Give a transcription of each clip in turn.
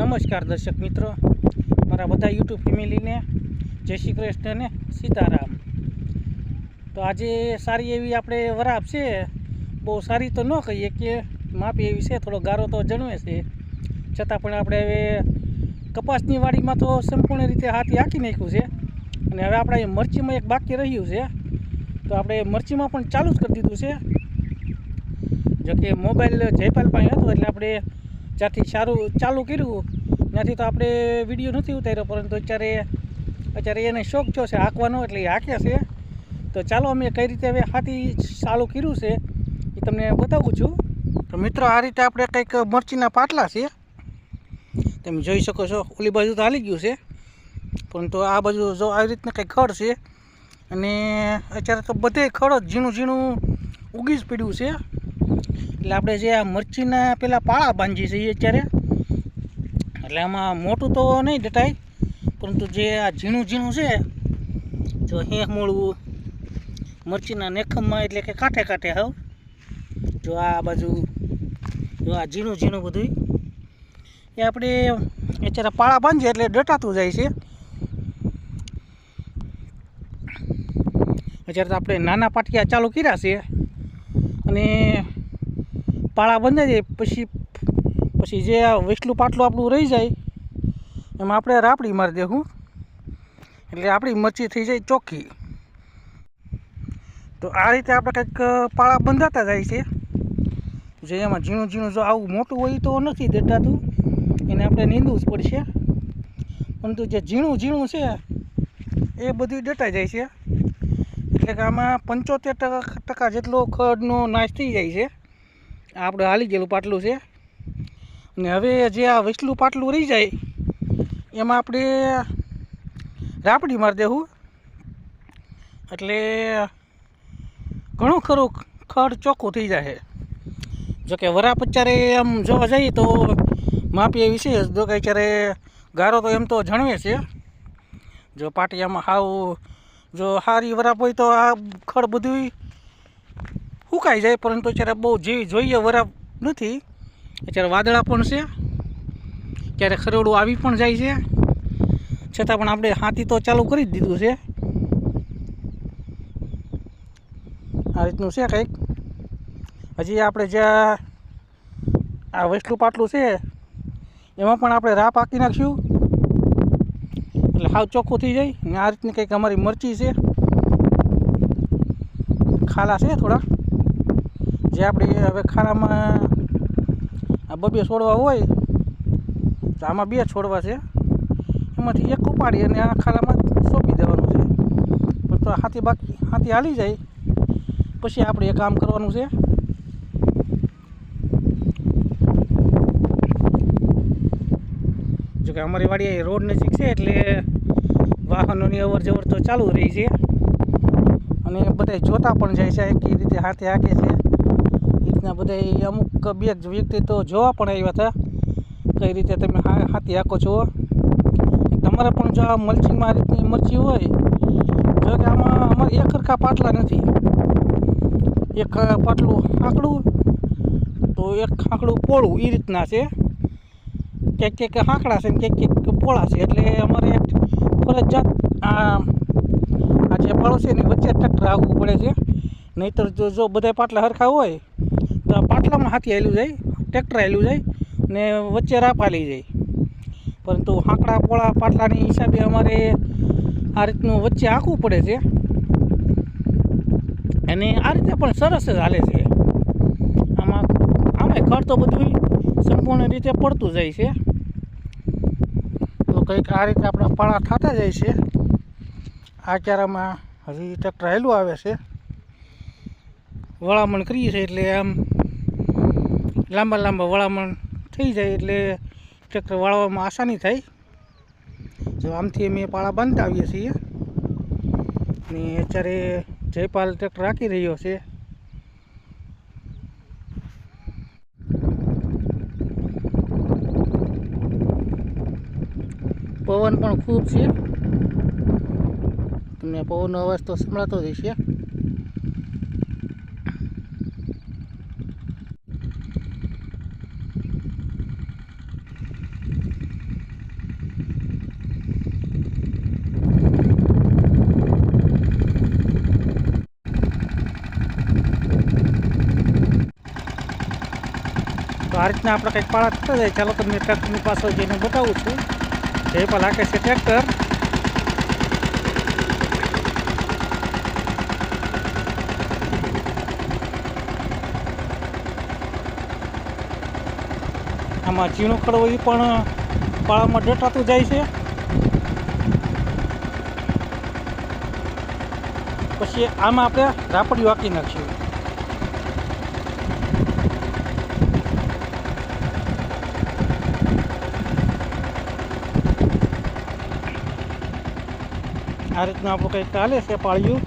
નમસ્કાર દર્શક મિત્રો. મારા બધા યુટ્યુબ ફેમિલીને જય શ્રી કૃષ્ણ ને સીતારામ. તો આજે સારી એવી આપણે વરાપ છે. બહુ સારી તો ન કહીએ કે માપી એવી છે, થોડો ગારો તો જણવે છે. છતાં પણ આપણે હવે કપાસની વાડીમાં તો સંપૂર્ણ રીતે હાથી હાંકી નાખ્યું છે. અને હવે આપણે મરચીમાં એક બાકી રહ્યું છે. તો આપણે મરચીમાં પણ ચાલુ જ કરી દીધું છે. જોકે મોબાઈલ જયપાલ પાસે હતો એટલે આપણે જ્યાંથી સારું ચાલુ કર્યું, ત્યાંથી તો આપણે વીડિયો નથી ઉતાર્યો, પરંતુ અત્યારે અત્યારે એને શોખ થયો છે હાંકવાનો, એટલે હાંકે છે. તો ચાલો અમે કઈ રીતે હવે હાથી ચાલુ કર્યું છે, એ તમને બતાવું છું. તો મિત્રો, આ રીતે આપણે કંઈક મરચીના પાટલા છે. તમે જોઈ શકો છો, ઓલી બાજુ તો હાલી ગયું છે. પરંતુ આ બાજુ જો આવી રીતના કંઈક ખડ છે. અને અત્યારે તો બધે ખડ ઝીણું ઝીણું ઉગી જ પડ્યું છે. એટલે આપણે જે આ મરચીના પેલા પાળા બાંધીએ છીએ અત્યારે. એટલે આમાં મોટું તો નહીં દટાય પરંતુ જે આ ઝીણું ઝીણું છે, જો હેંક મૂળવું. મરચીના નેખમમાં એટલે કે કાંઠે કાંઠે હાવ જો આ બાજુ, જો આ ઝીણું ઝીણું બધું એ આપણે અત્યારે પાળા બાંધીએ એટલે ડટાતું જાય છે. અત્યારે તો આપણે નાના પાટિયા ચાલુ કર્યા છે. અને પાળા બંધાઈ જાય, પછી પછી જે આ વેસલું પાટલું આપણું રહી જાય, એમાં આપણે રાપડી મારી દેવું એટલે આપણી મરચી થઈ જાય ચોખ્ખી. તો આ રીતે આપણે કંઈક પાળા બંધાતા જાય છે. જે એમાં ઝીણું ઝીણું જો આવું મોટું હોય તો નથી દેટાતું એને આપણે નીંદવું જ પડશે. પરંતુ જે ઝીણું ઝીણું છે, એ બધું ડટાઈ જાય છે. એટલે કે આમાં પંચોતેર ટકા ટકા જેટલો ખડનો નાશ થઈ જાય છે. આપણે હાલી ગયેલું પાટલું છે. અને હવે જે આ વિસલું પાટલું રહી જાય, એમાં આપણે રાપડી મારી દેવું એટલે ઘણું ખરું ખડ ચોખ્ખું થઈ જાય જોકે વરાપ અત્યારે આમ જોવા જઈએ તો માપી વિશે જો કે અત્યારે ગારો તો એમ તો જણવે છે. જો પાટિયામાં હાવ જો સારી વરાપ હોય તો આ ખડ બધું સુકાઈ જાય, પરંતુ અત્યારે બહુ જેવી જોઈએ વરાપ નથી. અત્યારે વાદળા પણ છે. ક્યારેક ખરેડું આવી પણ જાય છે. છતાં પણ આપણે હાથી તો ચાલુ કરી જ દીધું છે. આ રીતનું છે કંઈક. હજી આપણે જ્યાં આ વૈષ્ણુ પાટલું છે, એમાં પણ આપણે રાહ પાકી નાખ્યું. એટલે હાવ ચોખ્ખું થઈ જાય. ને આ રીતની કંઈક અમારી મરચી છે. ખાલા છે થોડા. જે આપણે હવે ખારામાં આ બબે છોડવા હોય, તો આમાં બે છોડવા છે. એમાંથી એક ઉપાડી અને આ ખારામાં સોંપી દેવાનું છે. પણ તો હાથી બાકી, હાથી હાલી જાય. પછી આપણે એ કામ કરવાનું છે. જોકે અમારી વાડી રોડ નજીક છે, એટલે વાહનોની અવર જવર તો ચાલુ રહી છે. અને બધા જોતા પણ જાય છે કઈ રીતે હાથે હાકે છે. રીતના બધા અમુક બે વ્યક્તિ તો જોવા પણ આવ્યા હતા. કઈ રીતે તમે હાથી આખો છો? તમારે પણ જો આ મલ્ચિંગમાં રીતની મરચી હોય, જો કે આમાં અમારે એક સરખા પાટલા નથી. એક પાટલું આંકડું, તો એક આંકડું પોળું એ રીતના છે. ક્યાંક ક્યાંક હાંકડા છે ને ક્યાંક ક્યાંક પોળા છે, એટલે અમારે ફરજિયાત આ આ જે પાળો એની વચ્ચે ટ્રેક્ટર આવવું પડે છે. નહીંતર જો બધા પાટલા સરખા હોય પાટલામાં હાથી હાલ્યું જાય, ટ્રેક્ટર હાલ્યું જાય ને વચ્ચે રાપ હાલી જાય. પરંતુ હાંકડા પોળા પાટલાની હિસાબે અમારે આ રીતનું વચ્ચે હાંકવું પડે છે. અને આ રીતે પણ સરસ જ હાલે છે. આમાં આમાં ખડ તો બધું સંપૂર્ણ રીતે પડતું જાય છે. તો કંઈક આ રીતે આપણા પાળા થતા જાય છે. આ ક્યારામાં હજી ટ્રેક્ટર હેલું આવે છે. વળામણ કરીએ છીએ એટલે આમ લાંબા લાંબા વળામણ થઈ જાય એટલે ટ્રેક્ટર વાળવામાં આસાની થાય. જો આમથી અમે પાળા બાંધતા આવીએ છીએ. ને અત્યારે જયપાલ ટ્રેક્ટર રાખી રહ્યો છે. પવન પણ ખૂબ છે. તમને પવનનો અવાજ તો સંભળાતો જ હશે. આ રીતના આપણે કંઈક પાળા થતા જાય. ચાલો તમને ટ્રેક્ટરની પાછળ જઈને બતાવું છું. જે પણ લાગે છે ટ્રેક્ટર. આમાં ઝીણો ખડવો એ પણ પાળામાં ડટાતું જાય છે. પછી આમાં આપણે રાપડી વાકી નાખીશું આ રીતનું આપણું કંઈક ચાલે છે પાળિયું.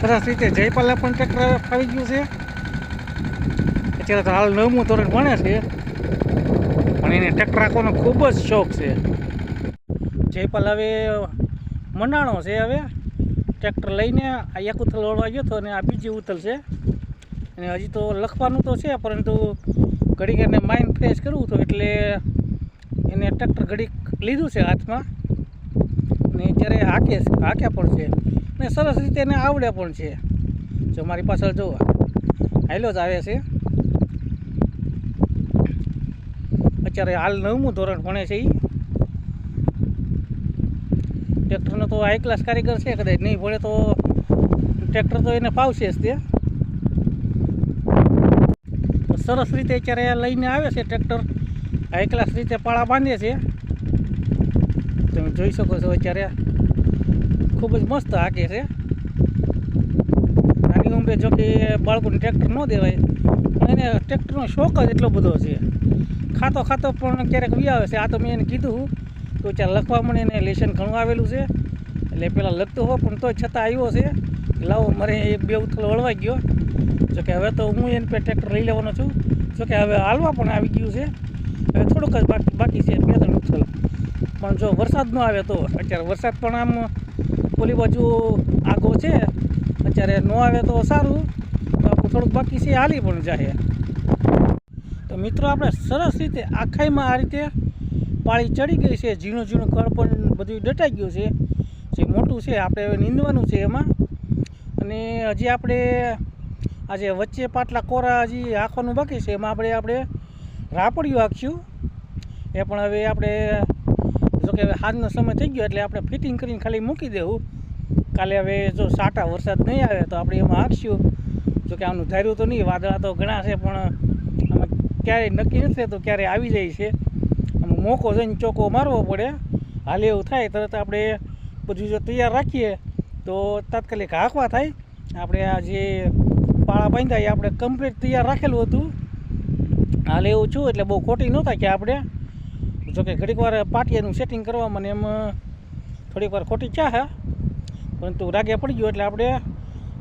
સરસ રીતે જયપાલને પણ ટ્રેક્ટર ફાવી ગયું છે. અત્યારે તો હાલ નવમું ધોરણ ભણે છે. પણ એને રાખવાનો ખૂબ જ શોખ છે. જયપાલ હવે મંડાણો છે હવે. ટ્રેક્ટર લઈને આ એક ઉથલ વળવા ગયો હતો અને આ બીજી ઉથલ છે. અને હજી તો લખવાનું તો છે, પરંતુ ઘડીક એને માઇન્ડ ફ્રેશ કરવું હતું એટલે એને ટ્રેક્ટર ઘડીક લીધું છે હાથમાં. અને અત્યારે હાકે હાક્યા પણ છે. ને સરસ રીતે એને આવડે પણ છે. જો મારી પાછળ જો હાઈલો જ આવે છે. અત્યારે હાલ નવમું ધોરણ ભણે છે એ ટ્રેક્ટરનો તો હાઈ ક્લાસ કારીગર છે, કદાચ નહીં ભણે તો ટ્રેક્ટર તો એને ફાવશે જ તે. સરસ રીતે અત્યારે લઈને આવે છે ટ્રેક્ટર. હાઈ ક્લાસ રીતે પાળા બાંધે છે. તમે જોઈ શકો છો અત્યારે ખૂબ જ મસ્ત હાકે છે. નાની ઉંમરે જો કે બાળકોને ટ્રેક્ટર ન દેવાય એને ટ્રેક્ટરનો શોખ જ એટલો બધો છે. ખાતો ખાતો પણ ક્યારેક વી આવે છે. આ તો મેં એને કીધું તો ચાલ લખવા મને એને લેશન ઘણું આવેલું છે. એટલે પહેલાં લખતો હો પણ તોય છતાં આવ્યો છે. લાવો, મારે એ બે ઉથલ વળવાઈ ગયો. જોકે હવે તો હું એને પે ટ્રેક્ટર લઈ લેવાનો છું. જોકે હવે હાલવા પણ આવી ગયું છે. હવે થોડુંક જ બાકી બાકી છે, બે ત્રણ ઉથલ. પણ જો વરસાદ ન આવે તો અત્યારે વરસાદ પણ આમ ઓલી બાજુ આગો છે. અત્યારે ન આવે તો સારું. તો થોડુંક બાકી છે, હાલી પણ જાય મિત્રો, આપણે સરસ રીતે આખાઈમાં આ રીતે પાળી ચડી ગઈ છે, ઝીણું ઝીણું કળ પણ બધું દટાઈ ગયું છે. જે મોટું છે, આપણે હવે નીંદવાનું છે એમાં. અને હજી આપણે આજે વચ્ચે પાટલા કોરા હજી હાંકવાનું બાકી છે, એમાં આપણે આપણે રાપડિયું હાંકશું એ પણ હવે આપણે જો કે હાજનો સમય થઈ ગયો એટલે આપણે ફિટિંગ કરીને ખાલી મૂકી દેવું. કાલે હવે જો સાટા વરસાદ નહીં આવે તો આપણે એમાં હાંકશું જોકે આનું ધાર્યું તો નહીં, વાદળા તો ઘણા છે, પણ ક્યારેય નક્કી નથી તો ક્યારે આવી જાય છે. મોકો જઈને ચોકો મારવો પડે. હાલ એવું થાય, તરત આપણે બધું જો તૈયાર રાખીએ, તો તાત્કાલિક હાંકવા થાય. આપણે આ જે પાળા બાંધ્યા એ આપણે કમ્પ્લીટ તૈયાર રાખેલું હતું. હાલ એવું છું એટલે બહુ ખોટી નહોતા કે આપણે જોકે ઘડીક વાર પાટિયાનું સેટિંગ કરવામાં ને એમ, થોડીક વાર ખોટી ચા હા? પરંતુ રાગે પડી ગયો એટલે આપણે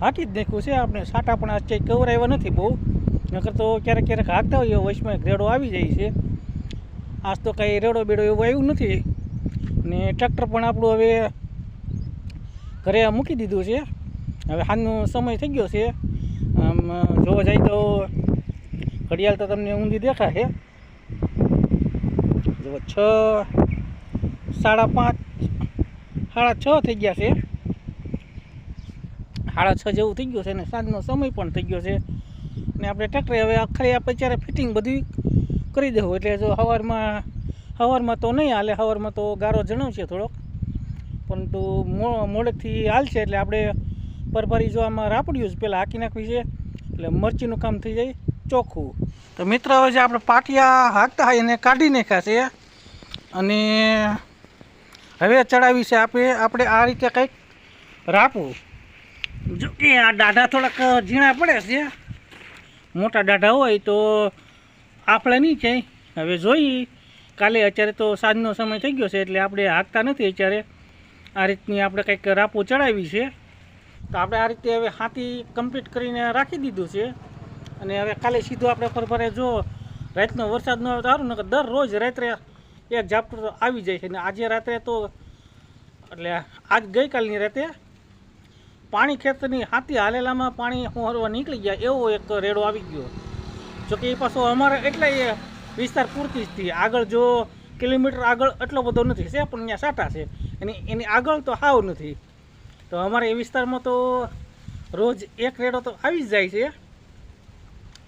હાંકી જ નાખ્યું છે. આપણે સાટા પણ ચેક કવરાવ્યા નથી બહુ. નકર તો ક્યારેક ક્યારેક હાકતા હોઈએ વચમાં રેડો આવી જાય છે. આજ તો કાંઈ રેડો બેડો એવું આવ્યું નથી. ને ટ્રેક્ટર પણ આપણું હવે ઘરે મૂકી દીધું છે. હવે હાલનો સમય થઈ ગયો છે. આમ જોવા જાય તો ઘડિયાળ તો તમને ઊંધી દેખાશે. જો છ, સાડા પાંચ, સાડા છ થઈ ગયા છે. સાડા છ જેવું થઈ ગયું છે અને સાંજનો સમય પણ થઈ ગયો છે. ને આપણે ટ્રેક્ટરે હવે આખરે આપણે જ્યારે ફિટિંગ બધું કરી દેવું, એટલે જો સવારમાં સવારમાં તો નહીં હાલે સવારમાં તો ગારો જણાવશે થોડોક. પરંતુ મો મોડેકથી હાલશે એટલે આપણે પરભરી જો આમાં રાપડ્યું જ પહેલાં હાંકી નાખવી છે, એટલે મરચીનું કામ થઈ જાય ચોખ્ખું. તો મિત્ર, હવે જે આપણે પાટિયા હાંકતા હોય એને કાઢી નાખ્યા છે. અને હવે ચડાવી છે આપણે આપણે આ રીતે કંઈક રાપવું. જો કે આ દાઢા થોડાક ઝીણા પડે છે. મોટા દાઢા હોય તો આપણે નહીં છે. હવે જોઈએ. કાલે અત્યારે તો સાંજનો સમય થઈ ગયો છે એટલે આપણે હાંકતા નથી અત્યારે. આ રીતની આપણે કંઈક રાપો ચડાવી છે. તો આપણે આ રીતે હવે હાથી કમ્પ્લીટ કરીને રાખી દીધું છે. અને હવે કાલે સીધું આપણે ફરફરે જો રાતનો વરસાદ ન આવે તો સારું, નકર દરરોજ રાત્રે એક ઝાપટું આવી જાય છે. અને આજે રાત્રે તો એટલે આજ ગઈકાલની રાતે પાણી ખેતરની હાથી હાલેલામાં પાણી હોરવા નીકળી ગયા, એવો એક રેડો આવી ગયો. જોકે એ પાછો અમારે એટલે એ વિસ્તાર પૂરતી જ હતી. આગળ જો કિલોમીટર આગળ એટલો બધો નથી છે, પણ અહીંયા સાટા છે. એની એની આગળ તો હાવ નથી. તો અમારે એ વિસ્તારમાં તો રોજ એક રેડો તો આવી જ જાય છે.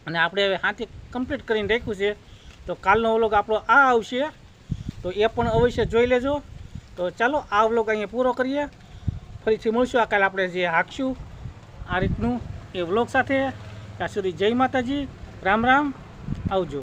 અને આપણે હવે હાથી કમ્પ્લીટ કરીને રાખ્યું છે. તો કાલનો વ્લોગ આપણો આ આવશે. તો એ પણ અવશ્ય જોઈ લેજો. તો ચાલો આ વ્લોગ અહીંયા પૂરો કરીએ. ફરીથી મળશું. આ કાલે આપણે જે હાંકશું આ રીતનું એ વ્લોગ સાથે. ત્યાં સુધી જય માતાજી. રામ રામ. આવજો.